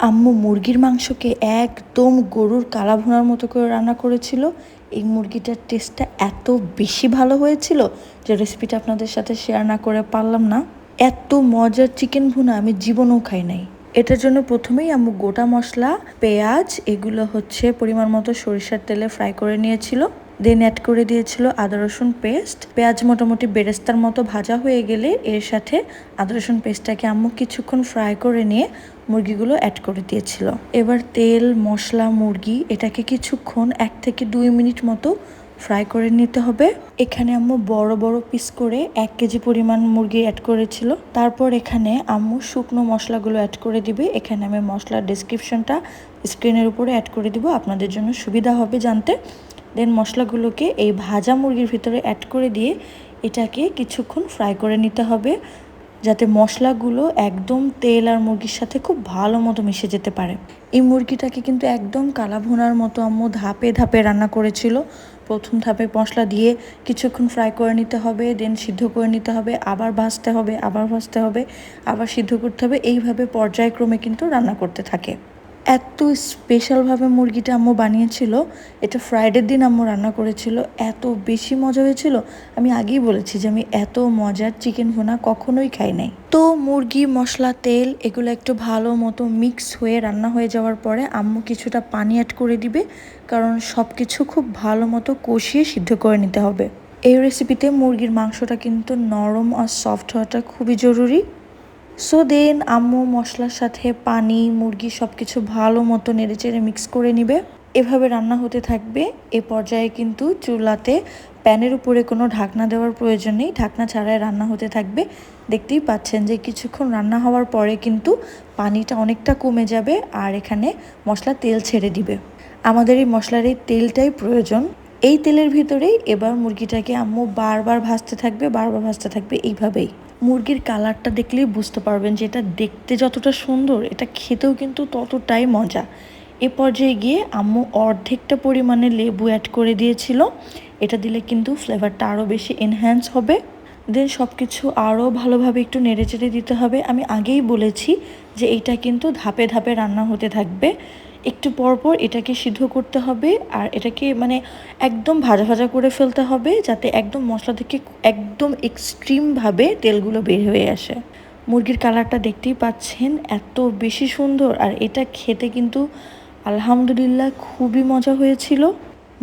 আম্মু মুরগির মাংসকে একদম গরুর কালা ভুনার মতো করে রান্না করেছিল। এই মুরগিটার টেস্টটা এত বেশি ভালো হয়েছিল যে রেসিপিটা আপনাদের সাথে শেয়ার না করে পারলাম না। এত মজার চিকেন ভুনা আমি জীবনেও খাই নাই। এটার জন্য প্রথমেই আম্মু গোটা মশলা, পেঁয়াজ, এগুলো হচ্ছে পরিমাণ মতো সরিষার তেলে ফ্রাই করে নিয়েছিল। দেন অ্যাড করে দিয়েছিল আদা রসুন পেস্ট পেঁয়াজ মোটামুটি বেরেস্তার মতো ভাজা হয়ে গেলে এর সাথে আদা রসুন পেস্টটাকে আম্মু কিছুক্ষণ ফ্রাই করে নিয়ে মুরগিগুলো অ্যাড করে দিয়েছিল। এবার তেল, মশলা, মুরগি এটাকে কিছুক্ষণ এক থেকে দুই মিনিট মতো ফ্রাই করে নিতে হবে। এখানে আম্মু বড় বড় পিস করে এক কেজি পরিমাণ মুরগি অ্যাড করেছিল। তারপর এখানে আম্মু শুকনো মশলাগুলো অ্যাড করে দিবে। এখানে আমি মশলার ডিসক্রিপশনটা স্ক্রিনের উপরে অ্যাড করে দিব। আপনাদের জন্য সুবিধা হবে জানতে। দেন মশলাগুলোকে এই ভাজা মুরগির ভিতরে অ্যাড করে দিয়ে এটাকে কিছুক্ষণ ফ্রাই করে নিতে হবে, যাতে মশলাগুলো একদম তেল আর মুরগির সাথে খুব ভালো মতো মিশে যেতে পারে। এই মুরগিটাকে কিন্তু একদম কালা ভুনার মতো আম্মু ধাপে ধাপে রান্না করেছিল। প্রথম ধাপে মশলা দিয়ে কিছুক্ষণ ফ্রাই করে নিতে হবে দেন সিদ্ধ করে নিতে হবে, আবার ভাজতে হবে, আবার ভাজতে হবে, আবার সিদ্ধ করতে হবে। এইভাবে পর্যায়ক্রমে কিন্তু রান্না করতে থাকে। এত স্পেশালভাবে মুরগিটা আম্মু বানিয়েছিল। এটা ফ্রাইডের দিন আম্মু রান্না করেছিল। এত বেশি মজা হয়েছিল। আমি আগেই বলেছি যে আমি এত মজার চিকেন ভুনা কখনোই খাই নাই। তো মুরগি, মশলা, তেল এগুলো একটু ভালো মতো মিক্স হয়ে রান্না হয়ে যাওয়ার পরে আম্মু কিছুটা পানি অ্যাড করে দিবে। কারণ সব কিছু খুব ভালো মতো কষিয়ে সিদ্ধ করে নিতে হবে। এই রেসিপিতে মুরগির মাংসটা কিন্তু নরম আর সফট হওয়াটা খুবই জরুরি। সো দেন আম্মু মশলার সাথে পানি, মুরগি সব কিছু ভালো মতো নেড়ে চেড়ে মিক্স করে নিবে। এভাবে রান্না হতে থাকবে। এ পর্যায়ে কিন্তু চুলাতে প্যানের উপরে কোনো ঢাকনা দেওয়ার প্রয়োজন নেই। ঢাকনা ছাড়াই রান্না হতে থাকবে। দেখতেই পাচ্ছেন যে কিছুক্ষণ রান্না হওয়ার পরে কিন্তু পানিটা অনেকটা কমে যাবে আর এখানে মশলা তেল ছেড়ে দিবে। আমাদের এই মশলার এই তেলটাই প্রয়োজন। এই তেলের ভিতরেই এবার মুরগিটাকে আম্মু বারবার ভাজতে থাকবে, বারবার ভাজতে থাকবে এইভাবেই। মুরগির কালারটা দেখলেই বুঝতে পারবেন যে এটা দেখতে যতটা সুন্দর, এটা খেতেও কিন্তু ততটাই মজা। এ পর্যায়ে গিয়ে আম্মু অর্ধেকটা পরিমাণে লেবু অ্যাড করে দিয়েছিল। এটা দিলে কিন্তু ফ্লেভারটা আরও বেশি এনহ্যান্স হবে। দেন সব কিছু আরও ভালোভাবে একটু নেড়ে চেড়ে দিতে হবে। আমি আগেই বলেছি যে এইটা কিন্তু ধাপে ধাপে রান্না হতে থাকবে। একটু পর পর এটাকে সিদ্ধ করতে হবে আর এটাকে মানে একদম ভাজা ভাজা করে ফেলতে হবে যাতে একদম মশলা থেকে একদম এক্সট্রিমভাবে তেলগুলো বের হয়ে আসে। মুরগির কালারটা দেখতেই পাচ্ছেন এত বেশি সুন্দর আর এটা খেতে কিন্তু আলহামদুলিল্লাহ খুবই মজা হয়েছিল।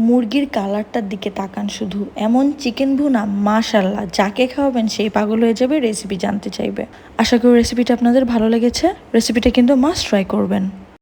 মুরগির কালারটার দিকে তাকান শুধু। এমন চিকেন ভুনা মাশাল্লাহ যাকে খাওয়াবেন সেই পাগল হয়ে যাবে রেসিপি জানতে চাইবে। আশা করি রেসিপিটা আপনাদের ভালো লেগেছে। রেসিপিটা কিন্তু মাস্ট ট্রাই করবেন।